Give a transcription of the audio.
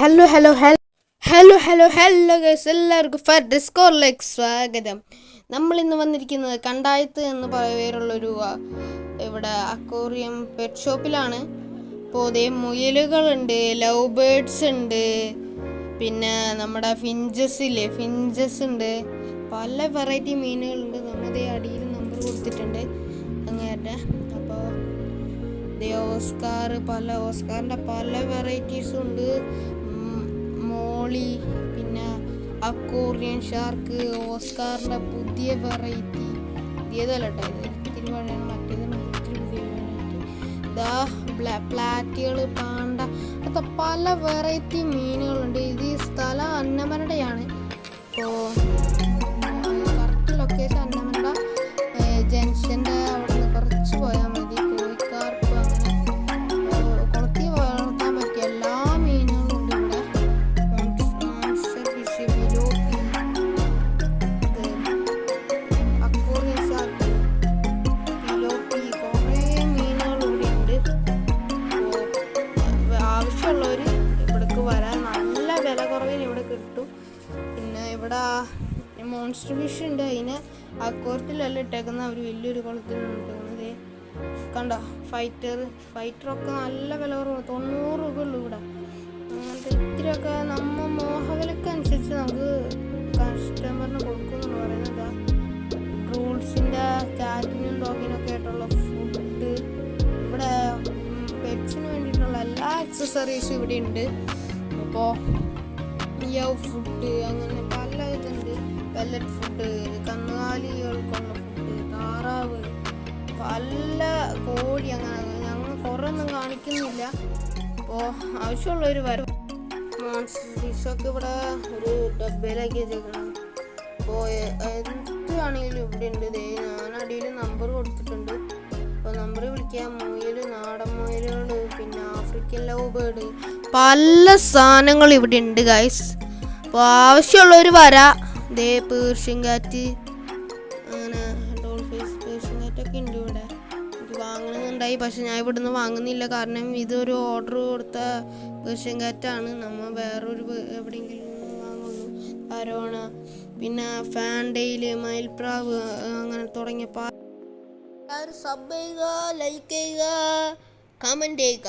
Hello hello hello hello hello guys എല്ലാവർക്കും ഫർ ഡിസ്കോറിലേക്ക് സ്വാഗതം. നമ്മൾ ഇന്ന് വന്നിരിക്കുന്നത് കണ്ടായത്ത് എന്ന് പേരുള്ളൊരു ഇവിടെ അക്വോറിയം പെറ്റ് ഷോപ്പിലാണ് അപ്പോൾ അതേ മുയലുകളുണ്ട് ലവ് ബേർഡ്സ് ഉണ്ട് പിന്നെ നമ്മുടെ ഫിഞ്ചസ് ഇല്ലേ? ഫിഞ്ചസ് ഉണ്ട്. പല വെറൈറ്റി മീനുകളുണ്ട്. നമ്മുടെ അടിയിൽ നമ്പർ കൊടുത്തിട്ടുണ്ട്. അങ്ങേരുടെ. അപ്പോൾ ഓസ്കാർ പല ഓസ്കാറിന്റെ പല വെറൈറ്റീസും ഉണ്ട്. ഉം, പിന്നെ അക്കോറിയൻ ഷാർക്ക് ഓസ്കാറിന്റെ പുതിയ വെറൈറ്റി. പുതിയതല്ല കേട്ടോ ഇത് ഇത്തിരി പഴയാണ് മറ്റേത് ഒത്തിരി പുതിയ ഇതാ പ്ലാറ്റുകൾ പാണ്ട അങ്ങനത്തെ പല വെറൈറ്റി മീനുകളുണ്ട്. ഇത് ഈ സ്ഥലം അന്നമനടയാണ്. അപ്പോൾ കിട്ടും പിന്നെ ഇവിടെ മോൺസ്റ്റർ ഫിഷ് ഉണ്ട്. അതിനെ അക്വറത്തിലല്ല ഇട്ടേക്കുന്ന അവർ വലിയൊരു കുളത്തിലാണ് ഇട്ടേക്കുന്നത് കണ്ടോ? ഫൈറ്റർ ഫൈറ്ററൊക്കെ നല്ല വില കുറവ്. തൊണ്ണൂറ് രൂപ ഉള്ളൂ ഇവിടെ. അങ്ങനത്തെ ഇത്തിരിയൊക്കെ നമ്മ മോഹവിലക്കനുസരിച്ച് നമുക്ക് കസ്റ്റമറിന് കൊടുക്കുമെന്ന് പറയുന്നത് റൂൾസിന്റെ കാറ്റിനും ഡോഗിനൊക്കെ ആയിട്ടുള്ള ഫുഡ് ഇവിടെ പെറ്റ്സിന് വേണ്ടിയിട്ടുള്ള എല്ലാ അക്സസറീസും ഇവിടെ ഉണ്ട്. അപ്പോൾ യവ് ഫുഡ് അങ്ങനെ പല ഇതുണ്ട് പെല്ലറ്റ് ഫുഡ് കന്നുകാലികൾക്കുള്ള ഫുഡ് താറാവ് പല കോഴി അങ്ങനെ ഞങ്ങൾ കുറേ കാണിക്കുന്നില്ല. അപ്പോൾ ആവശ്യമുള്ളവർ വരും. ഫിഷൊക്കെ ഇവിടെ ഒരു ഡബയിലാക്കി വെച്ചേക്കണം. അപ്പോൾ എന്താണെങ്കിലും ഇവിടെ ഉണ്ട്. ദേ ഞാൻ അടിയിൽ നമ്പർ കൊടുത്തിട്ടുണ്ട്. അപ്പോൾ നമ്പർ വിളിക്കാം. മുയൽ നാടൻ പിന്നെ ആഫ്രിക്കൻ ലവ് ബേർഡ് പല സാധനങ്ങൾ ഇവിടെ ഉണ്ട് ഗൈസ് അപ്പോൾ ആവശ്യമുള്ളവർ വരാ. ദേ പേർഷ്യൻ കാറ്റ് അങ്ങനെ ഡോൾഫിസ് പേർഷ്യൻ കാറ്റൊക്കെ ഉണ്ട് ഇവിടെ. എനിക്ക് വാങ്ങണമെന്നുണ്ടായി പക്ഷെ ഞാൻ ഇവിടുന്ന് വാങ്ങുന്നില്ല. കാരണം ഇതൊരു ഓർഡർ കൊടുത്ത പേർഷ്യൻ കാറ്റാണ് നമ്മൾ വേറൊരു എവിടെയെങ്കിലും വാങ്ങുള്ളൂ. അരോണ പിന്നെ ഫാൻഡെയിൽ മയിൽപ്രാവ് അങ്ങനെ തുടങ്ങിയ പാ സബ് ചെയ്യുക ലൈക്ക് ചെയ്യുക കമന്റ് ചെയ്യുക.